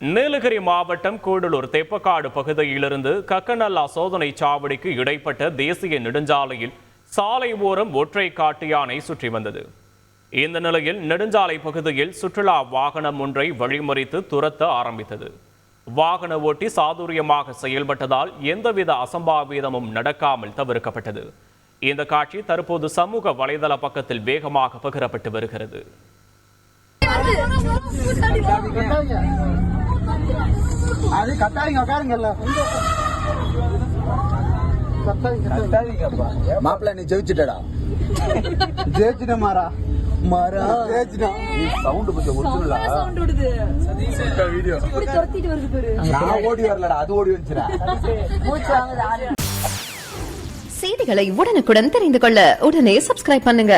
நீலகிரி மாவட்டம் கூடலூர் தெப்பக்காடு பகுதியிலிருந்து கக்கநல்லா சோதனை சாவடிக்கு இடைப்பட்ட தேசிய நெடுஞ்சாலையில் சாலை ஓரம் ஒற்றை காட்டு யானை சுற்றி வந்தது. இந்த நிலையில் நெடுஞ்சாலை பகுதியில் சுற்றுலா வாகனம் ஒன்றை வழிமறித்து துரத்த ஆரம்பித்தது. வாகன ஓட்டி சாதுரியமாக செயல்பட்டதால் எந்தவித அசம்பாவிதமும் நடக்காமல் தவிர்க்கப்பட்டது. இந்த காட்சி தற்போது சமூக வலைதள பக்கத்தில் வேகமாக பகிரப்பட்டு வருகிறது. அது கத்தாதீங்க உட்காருங்கல்ல. மாப்பிள்ள நீ ஜெயிச்சுட்டடா. ஜெயிச்சிட்ட மாறா மாறா ஜெயிச்சிட்டோம் சவுண்ட் கொஞ்சம் ஒரிஜினலா சவுண்ட் விடுது. வீடியோ இப்படி துரத்திட்டு வருது பாரு. நான் ஓடி வரலடா அது ஓடி வந்துச்சுடா. செய்திகளை உடனுக்குடன் தெரிந்து கொள்ள உடனே சப்ஸ்கிரைப் பண்ணுங்க.